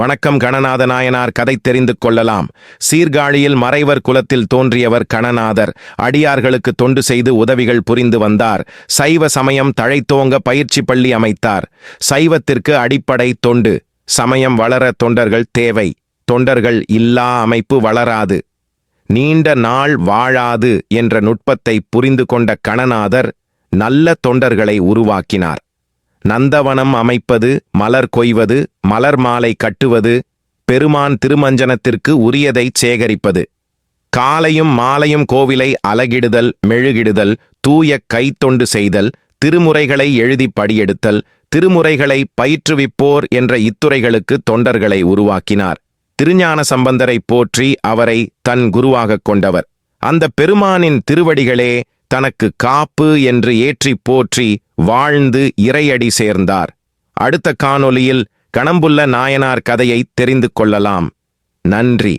வணக்கம் கணநாத நாயனார் கதை தெரிந்து கொள்ளலாம். சீர்காழியில் மறைவர் குலத்தில் தோன்றியவர் கணநாதர். அடியார்களுக்கு தொண்டு செய்து உதவிகள் புரிந்து வந்தார். சைவ சமயம் தழைத்தோங்க பயிற்சி பள்ளி அமைத்தார். சைவத்திற்கு அடிப்படை தொண்டு. சமயம் வளர தொண்டர்கள் தேவை. தொண்டர்கள் இல்லா அமைப்பு வளராது. நீண்ட நாள் வாழாது என்ற நுட்பத்தை புரிந்து கொண்ட கணநாதர் நல்ல தொண்டர்களை உருவாக்கினார். நந்தவனம் அமைப்பது மலர் கொய்வது மலர் மாலை கட்டுவது பெருமான் திருமஞ்சனத்திற்கு உரியதை சேகரிப்பது. காலையும் மாலையும் கோவிலை அலகிடுதல் மெழுகிடுதல் தூய கைத்தொண்டு செய்தல் திருமுறைகளை எழுதி படியெடுத்தல் திருமுறைகளை பயிற்றுவிப்போர் என்ற இத்துறைகளுக்கு தொண்டர்களை உருவாக்கினார். திருஞான சம்பந்தரை போற்றி அவரை தன் குருவாகக் கொண்டவர். அந்த பெருமானின் திருவடிகளே தனக்கு காப்பு என்று ஏற்றி போற்றி வாழ்ந்து இறையடி சேர்ந்தார். அடுத்த காணொளியில் கணம்புள்ள நாயனார் கதையை தெரிந்து கொள்ளலாம். நன்றி.